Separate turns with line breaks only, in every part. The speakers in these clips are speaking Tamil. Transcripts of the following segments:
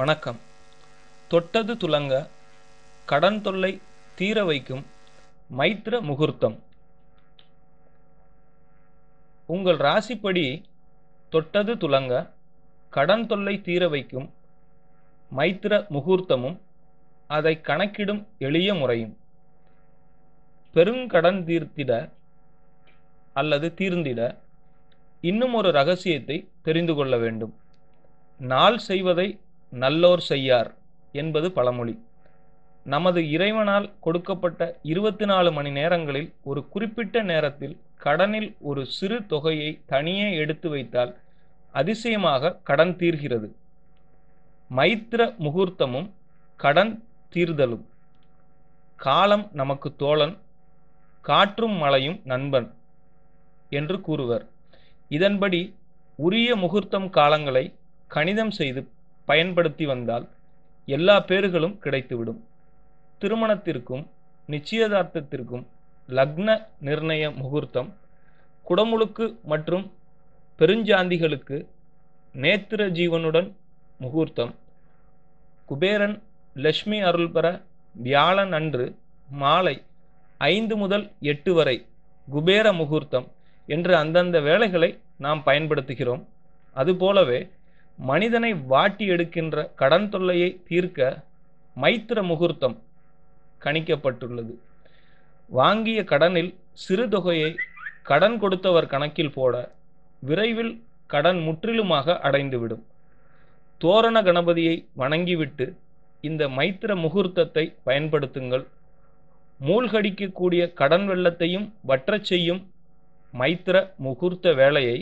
வணக்கம். தொட்டது துலங்க கடன் தொல்லை தீர வைக்கும் மைத்ர முகூர்த்தம். உங்கள் ராசிப்படி தொட்டது துலங்க கடன் தொல்லை தீர வைக்கும் மைத்திர முகூர்த்தமும் அதை கணக்கிடும் எளிய முறையும். பெருங்கடன் தீர்த்திட அல்லது தீர்ந்திட இன்னும் ஒரு ரகசியத்தை தெரிந்து கொள்ள வேண்டும். நாள் செய்வதை நல்லோர் செய்யார் என்பது பழமொழி. நமது இறைவனால் கொடுக்கப்பட்ட இருபத்தி நாலு மணி நேரங்களில் ஒரு குறிப்பிட்ட நேரத்தில் கடனில் ஒரு சிறு தொகையை தனியே எடுத்து வைத்தால் அதிசயமாக கடன் தீர்கிறது. மைத்திர முகூர்த்தமும் கடன் தீர்தலும். காலம் நமக்கு தோழன் காற்றும் மழையும் நண்பன் என்று கூறுவர். இதன்படி உரிய முகூர்த்தம் காலங்களை கணிதம் செய்து பயன்படுத்தி வந்தால் எல்லா பேறுகளும் கிடைத்துவிடும். திருமணத்திற்கும் நிச்சயதார்த்தத்திற்கும் லக்ன நிர்ணய முகூர்த்தம் குடமுழுக்கு மற்றும் பெருஞ்சாந்திகளுக்கு நேத்திர ஜீவனுடன் முகூர்த்தம். குபேரன் லட்சுமி அருள் பெற வியாழன் அன்று மாலை ஐந்து முதல் எட்டு வரை குபேர முகூர்த்தம் என்று அந்தந்த வேலைகளை நாம் பயன்படுத்துகிறோம். அதுபோலவே மனிதனை வாட்டி எடுக்கின்ற கடன் தொல்லையை தீர்க்க மைத்திர முகூர்த்தம் கணிக்கப்பட்டுள்ளது. வாங்கிய கடனில் சிறு தொகையை கடன் கொடுத்தவர் கணக்கில் போட விரைவில் கடன் முற்றிலுமாக அடைந்துவிடும். தோரண கணபதியை வணங்கிவிட்டு இந்த மைத்திர முகூர்த்தத்தை பயன்படுத்துங்கள். மூழ்கடிக்கக்கூடிய கடன் வெள்ளத்தையும் வற்றச் செய்யும் மைத்திர முகூர்த்த வேலையை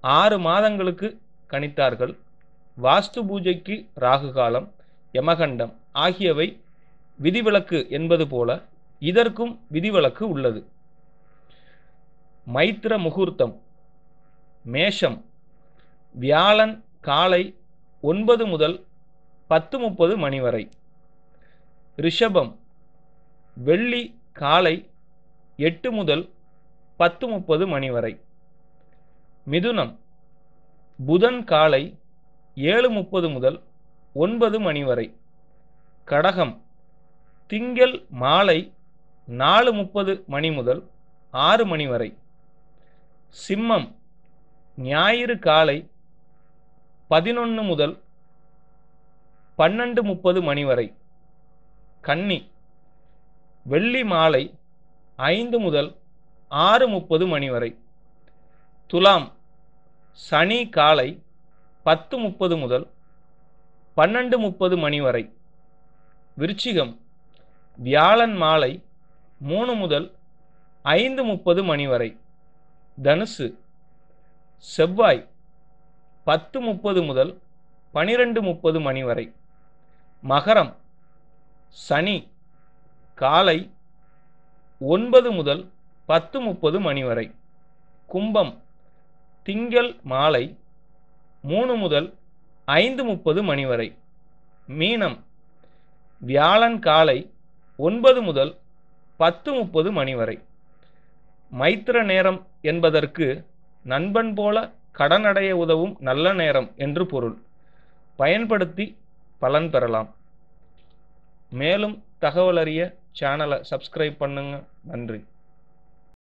ஆறு மாதங்களுக்கு கணித்தார்கள். வாஸ்து பூஜைக்கு ராகு காலம் யமகண்டம் ஆகியவை விதிவிலக்கு என்பது போல இதற்கும் விதிவிலக்கு உள்ளது. மைத்திர முகூர்த்தம் மேஷம் வியாழன் காலை ஒன்பது முதல் பத்து முப்பது மணி வரை. ரிஷபம் வெள்ளி காலை எட்டு முதல் பத்து முப்பது மணி வரை. மிதுனம் புதன் காலை ஏழு முப்பது முதல் ஒன்பது மணி வரை. கடகம் திங்கள் மாலை நாலு முப்பது மணி முதல் ஆறு மணி வரை. சிம்மம் ஞாயிறு காலை பதினொன்று முதல் பன்னெண்டு முப்பது மணி வரை. கன்னி வெள்ளி மாலை ஐந்து முதல் ஆறு முப்பது மணி வரை. துலாம் சனி காலை பத்து முப்பது முதல் பன்னெண்டு முப்பது மணி வரை. விருச்சிகம் வியாழன் மாலை மூணு முதல் ஐந்து முப்பது மணி வரை. தனுசு செவ்வாய் பத்து முப்பது முதல் பனிரெண்டு முப்பது மணி வரை. மகரம் சனி காலை ஒன்பது முதல் பத்து முப்பது மணி வரை. கும்பம் திங்கள் மாலை மூணு முதல் ஐந்து முப்பது மணி வரை. மீனம் வியாழன் காலை ஒன்பது முதல் பத்து முப்பது மணி வரை. மைத்திர நேரம் என்பதற்கு நண்பன் போல கடனடைய உதவும் நல்ல நேரம் என்று பொருள். பயன்படுத்தி பலன் பெறலாம். மேலும் தகவல் அறிய சேனலை சப்ஸ்கிரைப் பண்ணுங்க. நன்றி.